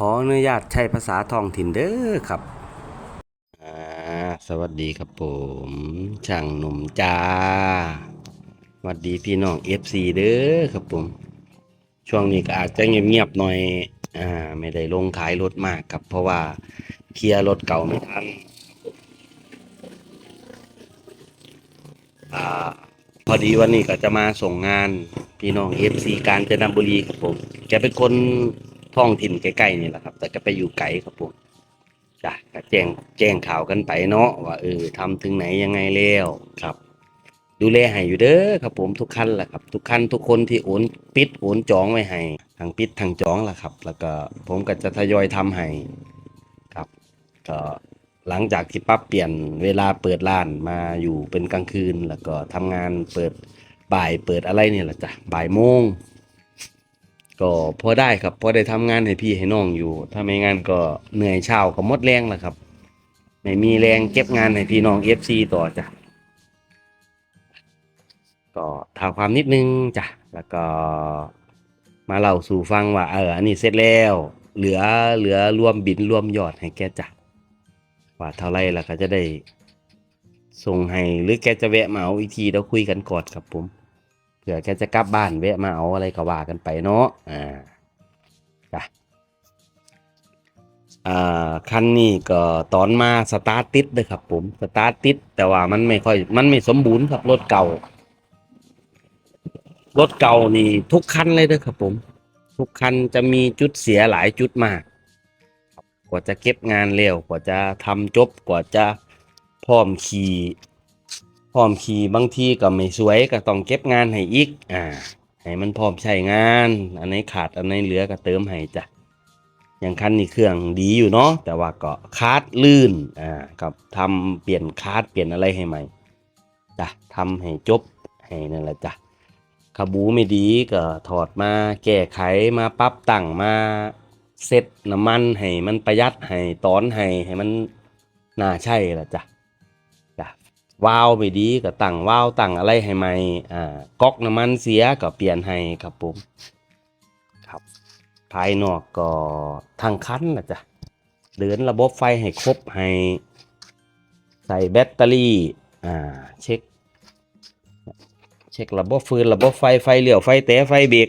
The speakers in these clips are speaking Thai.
ขออนุญาตใช้ภาษาท้องถิ่นเด้อครับอ่าสวัสดีครับผม ช่างหนุ่มจ้าสวัสดีพี่น้อง FC เด้อครับผม ช่วงนี้ก็อาจจะเงียบๆหน่อย อ่า ไม่ได้ลงขายรถมากครับ เพราะว่าเคลียร์รถเก่าไม่ทัน อ่า พอดีวันนี้ก็จะมาส่งงานพี่น้อง FC กาญจนบุรีครับผม แกเป็นคน ท้องถิ่นใกล้ๆนี่แหละครับ แต่ก็ไปอยู่ไกลครับผมจ้ะก็แจ้งแจ้งข่าวกันไปเนาะว่าเออทำถึงไหนยังไงแล้วครับ ดูแลให้อยู่เด้อครับ ผมทุกขั้นแหละครับ ทุกขั้นทุกคนที่โอนปิดโอนจองไว้ให้ทางปิดทางจองแหละครับ แล้วก็ผมก็จะทยอยทำให้ครับก็หลังจากที่ปรับเปลี่ยนเวลาเปิดร้านมาอยู่เป็นกลางคืน แล้วก็ทำงานเปิดบ่ายเปิดอะไรเนี่ยแหละจ้ะบ่ายโมง ก็พอได้ครับพอได้ทำงานให้พี่ให้น้องอยู่ ถ้าไม่งั้นก็เหนื่อยเช้าก็หมดแรงแหละครับ ไม่มีแรงเก็บงานให้พี่น้อง FC ต่อจ้ะก็ท้าความนิดนึงจ้ะแล้วก็มาเล่าสู่ฟังว่าเอออันนี้เสร็จแล้ว เหลือเหลือรวมบินรวมยอดให้แกจ้ะว่าเท่าไรแล้วก็จะได้ส่งให้หรือแกจะแวะมาเอาอีกทีเราคุยกันก่อนครับผม ผื่อแกจะกลับบ้านแวะมาเอาอะไรก็ว่ากันไปเนาะ อ่าจ้ะอ่าคันนี้ก็ตอนมาสตาร์ทติดเลยครับ ผม สตาร์ทติด แต่ว่ามันไม่ค่อย มันไม่สมบูรณ์ครับรถเก่า รถเก่านี่ทุกคันเลยเด้อครับ ผม ทุกคันจะมีจุดเสียหลายจุดมาก กว่าจะเก็บงานเร็ว กว่าจะทำจบ กว่าจะพร้อมขี่ ร้อมขี่บางทีก็ไม่สวยก็ต้องเก็บงานให้อีก อ่าให้มันพร้อมใช้งาน อันไหนขาดอันไหนเหลือก็เติมให้จ้ะอย่างคันนี้เครื่องดีอยู่เนาะแต่ว่าก็คาดลื่นอ่ากับทำเปลี่ยนคาดเปลี่ยนอะไรให้ใหม่จ้ะทำให้จบให้นั่นแหละจ้ะขบูไม่ดีก็ถอดมาแก้ไขมาปรับตั้งมาเซ็ตน้ำมันให้มันประหยัดให้ตอนให้ให้มันน่าใช่ละจ้ะ วาล์วไม่ดีก็ตั้งวาล์วตั้งอะไรให้ใหม่อ่าก๊อกน้ำมันเสียก็เปลี่ยนให้ครับผมครับ ภายนอกก็ทางคันนะจ๊ะเดินระบบไฟให้ครบให้ ใส่แบตเตอรี่อ่าเช็ค เช็คระบบฟืนระบบไฟไฟเลี้ยวไฟแตะไฟเบรก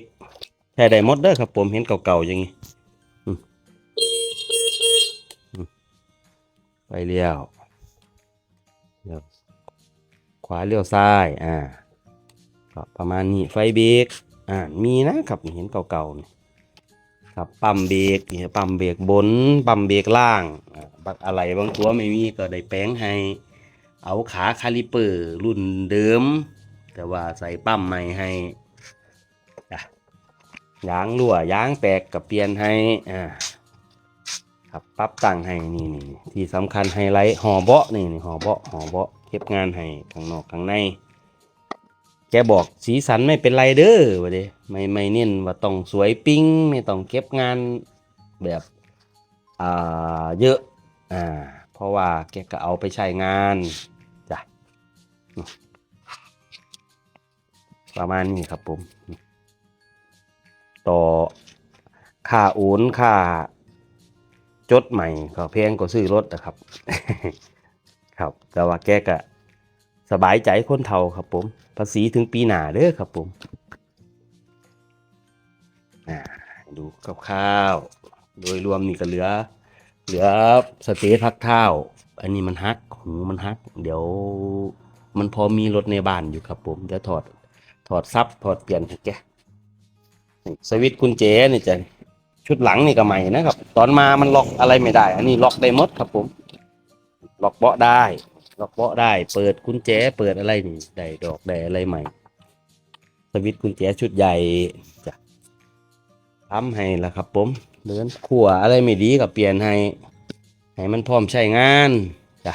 ใช้ได้หมดเด้อครับผมเห็นเก่าๆอย่างนี้อืมอืมไฟเลี้ยวเลี้ยว ขวาเลี้ยวซ้ายอ่าก็ประมาณนี้ไฟเบรกอ่ามีนะครับเห็นเก่าๆนี่ครับปั๊มเบรกนี่ปั๊มเบรกบนปั๊มเบรกล่างอ่าบักอะไรบางตัวไม่มีก็ได้แปลงให้ เอาขาคาลิเปอร์รุ่นเดิม แต่ว่าใส่ปั๊มใหม่ให้ยางรั่วยางแตกกับเปลี่ยนให้อ่าครับปรับตั้งให้นี่นี่นี่ที่สำคัญไฮไลท์ห่อเบาะนี่นี่ห่อเบาะห่อเบาะ เก็บงานให้ข้างนอกข้างใน แกบอกสีสันไม่เป็นไรเด้อวะเด้ไม่ไม่เน้นว่าต้องสวยปิ้งไม่ต้องเก็บงานแบบอ่าเยอะอ่าเพราะว่าแกก็เอาไปใช้งานจ้ะประมาณนี้ครับผม ต่อค่าโอนค่าจดใหม่ก็แพงก็ซื้อรถนะครับ ครับ แต่ว่าแกก็สบายใจคนเฒ่าครับผม ภาษีถึงปีหน้าเด้อครับผมอ่าดูคร่าวๆโดยรวมนี่ก็เหลือ เหลือสเตย์พักเท้าอันนี้มันฮักหูมันฮัก เดี๋ยวมันพอมีรถในบ้านอยู่ครับผมเดี๋ยวถอดถอดซับถอดเปลี่ยนให้แกสวิตช์กุญแจนี่จะชุดหลังนี่ก็ใหม่นะครับ ตอนมามันล็อกอะไรไม่ได้ อันนี้ล็อกได้หมดครับผม ล็อกเบาะได้ล็อกเบาะได้ เปิดกุญแจ เปิดอะไรนี่ได้ดอกได้อะไรใหม่ สวิตช์กุญแจชุดใหญ่จะทำให้ละครับผมเดินขัวอะไรไม่ดีก็เปลี่ยนให้ ให้มันพร้อมใช้งานจ้ะ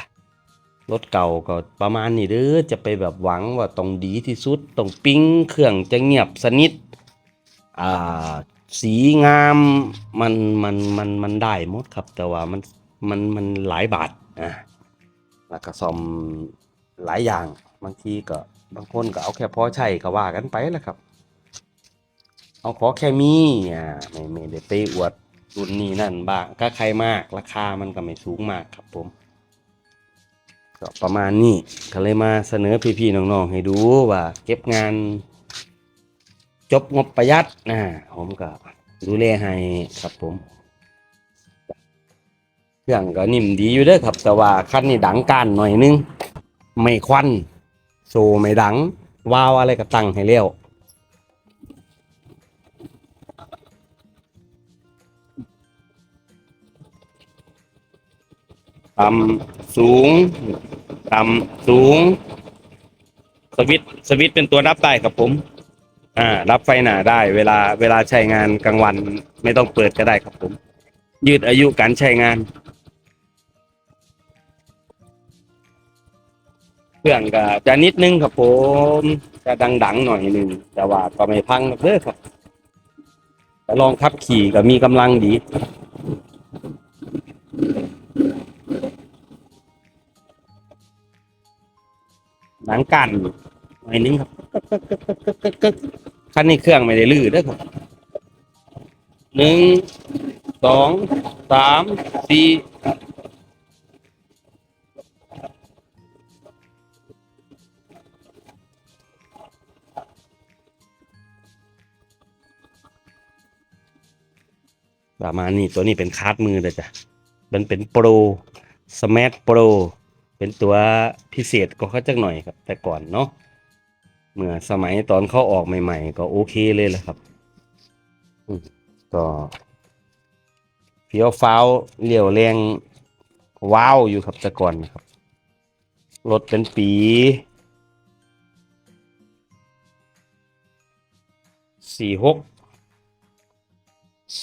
รถเก่าก็ประมาณนี้เด้อจะไปแบบหวังว่าต้องดีที่สุดต้องปิ้งเครื่องจะเงียบสนิทอ่าสีงามมันมันมันมันได้หมดครับ แต่ว่ามันมันมันหลายบาทอะ แล้วก็ซ่อมหลายอย่างบางทีก็บางคนก็เอาแค่พอใช้ก็ว่ากันไปแหละครับ เอาขอแค่มีอ่าไม่ไม่ได้ไปอวดรุ่นนี้นั่นบ้างก็ใครมากราคามันก็ไม่สูงมากครับผมก็ประมาณนี้ก็เลยมาเสนอพี่ๆน้องๆให้ดูว่า เก็บงาน จบงบประหยัดนะผมก็ดูแลให้ครับผม เครื่องก็นิ่มดีอยู่เด้อครับ แต่ว่าคันนี้ดังการหน่อยนึง ไม่ควันโซไม่ดัง วาวอะไรก็ตั้งให้เร็วต่ำสูง ต่ำสูง สวิตสวิตเป็นตัวรับได้ครับผม อ่า รับไฟหนาได้ เวลาเวลาใช้งานกลางวัน ไม่ต้องเปิดก็ได้ครับผม ยืดอายุการใช้งาน เครื่องก็จะนิดนึงครับผมจะดังๆหน่อยหนึ่งแต่ว่าก็ไม่พังหรอกเด้อครับแต่ลองขับขี่ก็มีกำลังดี หนังกันหน่อยนึงครับคันนี้เครื่องไม่ได้ลื่นเด้อครับหนึ่งสองสามสี่ ประมาณนี้ตัวนี้เป็นคาร์ดมือเลยจ้ะมันเป็นโปรสมาร์ทโปรเป็นตัวพิเศษก็เขาจักหน่อยครับ แต่ก่อนเนาะเมื่อสมัยตอนเขาออกใหม่ ๆ ก็โอเคเลยแหละครับก็เฟี้ยวฟ้าวเลี้ยวแรงว้าวอยู่ครับแต่ก่อนนะครับรถเป็นปีสี่หก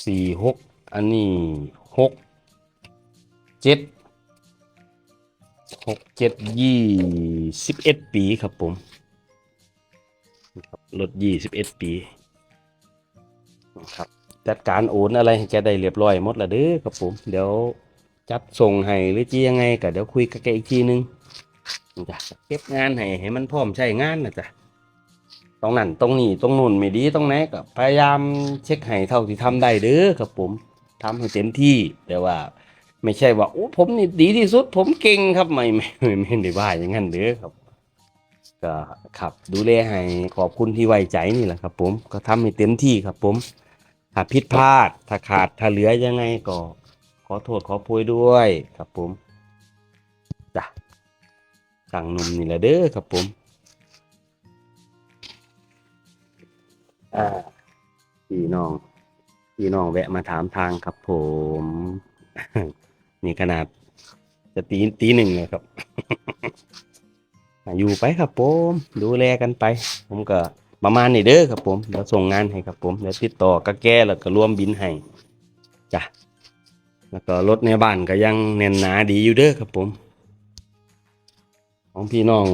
สี่หก อันนี้หกเจ็ดหกเจ็ดยี่สิบเอ็ดปีครับผมรถยี่สิบเอ็ดปีครับจัดการโอนอะไรแกได้เรียบร้อยหมดละเด้อครับผม เดี๋ยวจัดส่งให้หรือจียังไงก็เดี๋ยวคุยกับแกอีกทีนึงจ้ะเก็บงานให้ให้มันพร้อมใช้งานนะจ๊ะตรงนั้นตรงนี้ตรงนู้นไม่ดีตรงไหนก็พยายามเช็คให้เท่าที่ทำได้เด้อครับผม ทำให้เต็มที่แต่ว่าไม่ใช่ว่าโอ้ผมนี่ดีที่สุด ผมเก่งครับไม่ไม่ไม่ได้ว่าอย่างนั้นเด้อครับ ก็ครับดูแลให้ขอบคุณที่ไว้ใจนี่แหละครับ ผมก็ทำให้เต็มที่ครับ ผมถ้าผิดพลาดถ้าขาดถ้าเหลือยังไงก็ ขอโทษขอโพยด้วยครับ ผมจ้ะสั่งหนุ่มนี่แหละเด้อครับผม อ่าพี่น้อง พี่น้องแวะมาถามทางครับผม นี่ขนาด จะตีตีหนึ่งเลยครับ อยู่ไปครับผม ดูแลกันไป ผมก็ประมาณนี้เด้อครับผมเดี๋ยวส่งงานให้ครับผมเดี๋ยวติดต่อกับแกแล้วก็รวมบินให้จ้ะแล้วก็รถในบ้านก็ยังแน่นหนาดีอยู่เด้อครับผม ของพี่น้อง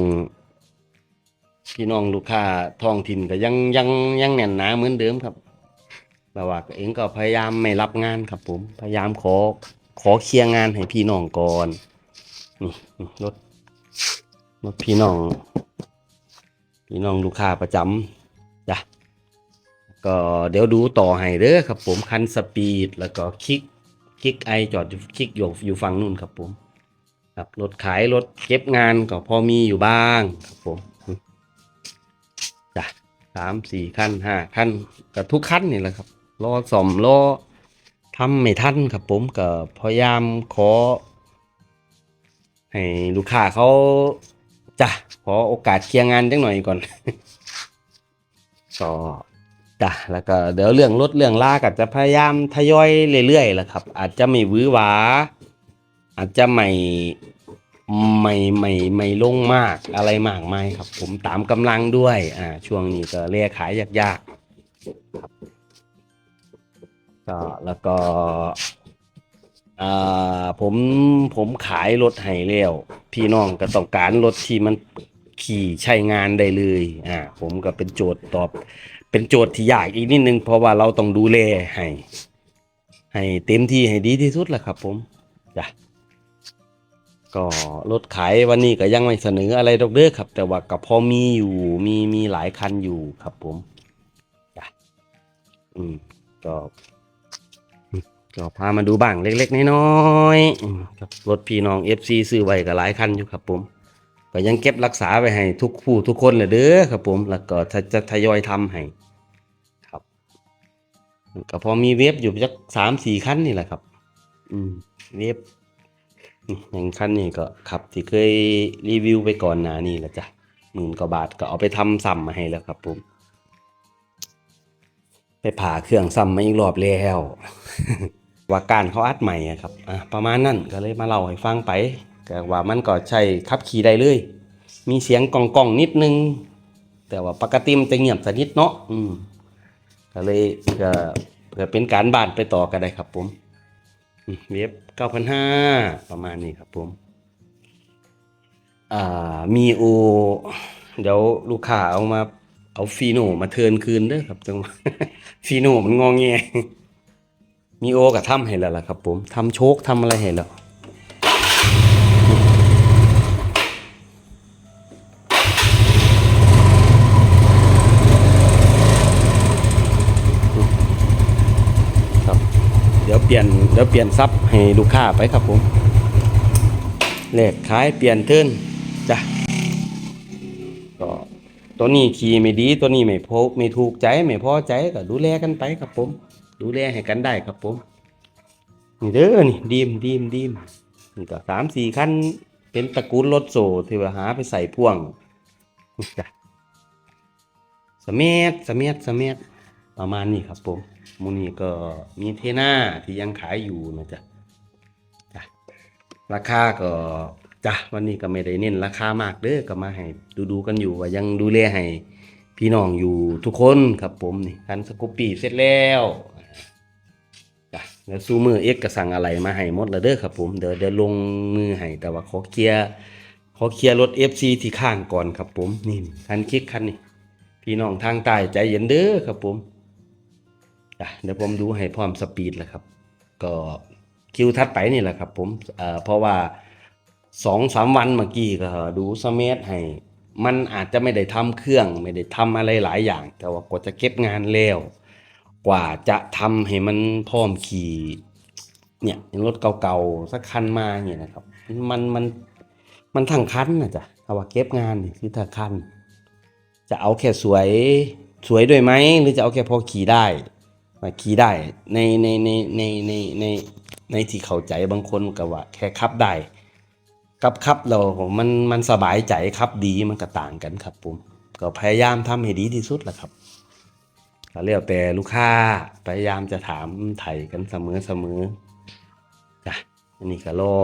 พี่น้องลูกค้าท้องถิ่นก็ยังยังยังแน่นหนาเหมือนเดิมครับ แต่ว่าเองก็พยายามไม่รับงานครับผม พยายามขอขอเคลียร์งานให้พี่น้องก่อนนี่รถรถพี่น้อง พี่น้องลูกค้าประจำจ้ะก็เดี๋ยวดูต่อให้เด้อครับผมคันสปีดแล้วก็คลิกคลิกไอจอดคลิกอยู่อยู่ฝั่งนู่นครับผมครับรถขายรถเก็บงานก็พอมีอยู่บ้างครับผมจ้ะสามสี่ขั้นห้าขั้นกับทุกขั้นนี่แหละครับ รอสอมรอทำไม่ทันครับผมก็พยายามขอ ให้ลูกค้าเขาจ้ะขอโอกาสเคลียร์งานจังหน่อยก่อนก็จ้ะแล้วก็เดี๋ยวเรื่องรถเรื่องลาก็จะพยายามทยอยเรื่อยๆแหละครับ อาจจะไม่วือหวา อาจจะไม่ไม่ไม่ไม่ลงมากอะไรมากมายครับ ผมตามกำลังด้วยอ่าช่วงนี้ก็เรียกขายยากๆ ก็แล้วก็อ่าผมผมขายรถให้แล้วพี่น้องก็ต้องการรถที่มันขี่ใช้งานได้เลยอ่าผมก็เป็นโจทย์ตอบ เป็นโจทย์ที่ยากอีกนิดนึง เพราะว่าเราต้องดูแลให้ให้เต็มที่ให้ดีที่สุดแหละครับผมจ้ะก็รถขายวันนี้ก็ยังไม่เสนออะไรดอกเด้อครับ แต่ว่าก็พอมีอยู่มีมีหลายคันอยู่ครับผมจ้ะอืมก็ ก็พามาดูบ้างเล็กๆน้อยๆครับรถพี่น้อง FC ซื้อไว้ก็หลายคันอยู่ครับผมก็ยังเก็บรักษาไว้ให้ทุกผู้ทุกคนเลยเด้อครับผมแล้วก็จะทยอยทำให้ครับก็พอมีเว็บอยู่จักสามสี่คันนี่แหละครับ อืมเว็บอย่างคันนี้ก็ขับ ที่เคยรีวิวไปก่อนหน้านี้แหละจ้ะหมื่นกว่าบาทก็เอาไปทำซ้ำมาให้แล้วครับผมไปผ่าเครื่องซ้ำมาอีกรอบแล้ว ว่าการเขาอัดใหม่ครับประมาณนั้นก็เลยมาเล่าให้ฟังไปก็ว่ามันก็ใช้ขับขี่ได้เลย มีเสียงกองกองนิดนึง แต่ว่าปกติมันจะเงียบสนิทเนาะอืมก็เลยเพื่อเพื่อเป็นการบานไปต่อกันได้ครับผมเว็บเก้าพันห้าประมาณนี้ครับผมอ่ามีโอเดี๋ยวลูกค้าเอามาเอาฟีโนมาเทินคืนเด้อครับจังฟีโนมันงองแง มีโอกับทำให้แล้วล่ะครับผมทำโชคทำอะไรให้แล้วครับเดี๋ยวเปลี่ยนเดี๋ยวเปลี่ยนซับให้ลูกค้าไปครับผมเลขขายเปลี่ยนเทินจ้ะก็ตัวนี้ขี่ไม่ดีตัวนี้ไม่พไม่ถูกใจไม่พอใจก็ดูแลกันไปครับผม ดูแลให้กันได้ครับผมนี่เด้อนี่ดีมดีมดีมนี่ก็สามสี่คันเป็นตระกูลรถโซ่ที่ว่าหาไปใส่พ่วงจ้ะสเมดสเมดสเมดประมาณนี้ครับผมมูนี่ก็มีเทน่าที่ยังขายอยู่นะจ๊ะจ้ะราคาก็จ้ะวันนี้ก็ไม่ได้เน้นราคามากเด้อก็มาให้ดูดูกันอยู่ว่ายังดูแลให้พี่น้องอยู่ทุกคนครับผมนี่คันสกูปปี้เสร็จแล้ว เดี๋ยวซูมือเอ็กก็สั่งอะไรมาให้หมดแล้วเด้อครับผมเดี๋ยวเดี๋ยวลงมือให้แต่ว่าขอเคลียร์ขอเคลียร์รถ FC ที่ข้างก่อนครับผมนี่คันคลิกคันนี้พี่น้องทางใต้ใจเย็นเด้อครับผมเดี๋ยวผมดูให้พร้อมสปีดแล้วครับ ก็คิวทัดไปนี่แหละครับผมเอ่อเพราะว่าสองสามวันเมื่อกี้ก็ดูสเมธให้ มันอาจจะไม่ได้ทำเครื่องไม่ได้ทำอะไรหลายอย่าง แต่ว่ากว่าจะเก็บงานแล้ว กว่าจะทำให้มันพร้อมขี่เนี่ยย่างรถเก่าๆสักคันมาเนี่ยนะครับ มันมันมันทั้งคันนะจ๊ะถ้าว่าเก็บงานนี่คือทั้งคันจะเอาแค่สวยสวยด้วยไหมหรือจะเอาแค่พอขี่ได้มาขี่ได้ในในในในในในในที่เข้าใจบางคนก็ว่า แค่ขับได้กับครับเรามันมันสบายใจครับดีมันก็ต่างกันครับผมก็พยายามทำให้ดีที่สุดแหละครับ ก็เรียกแต่ลูกค้าพยายามจะถามไถ่กันเสมอเสมอจ้ะอันนี้ก็รอ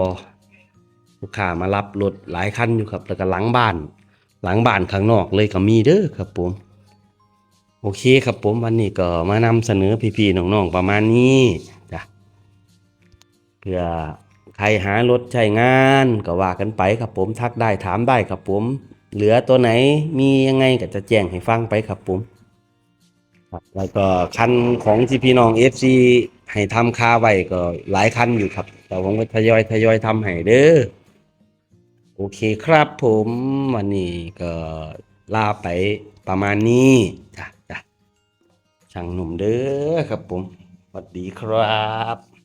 ลูกค้ามารับรถหลายคันอยู่ครับ แล้วก็หลังบ้าน หลังบ้านข้างนอกเลยก็มีเด้อครับผมโอเคครับผมวันนี้ก็มานำเสนอพี่ๆน้องๆประมาณนี้จ้ะเพื่อใครหารถใช้งานก็ว่ากันไปครับผมทักได้ถามได้ครับผม เหลือตัวไหนมียังไงก็จะแจ้งให้ฟังไปครับผม ครับแล้วก็คันของที่พี่น้อง FC ให้ทำคาไว้ก็หลายคันอยู่ครับ แต่ผมก็ทยอยทยอยทำให้เด้อโอเคครับผมวันนี้ก็ลาไปประมาณนี้จ้ะจ้ะช่างหนุ่มเด้อครับผมสวัสดีครับ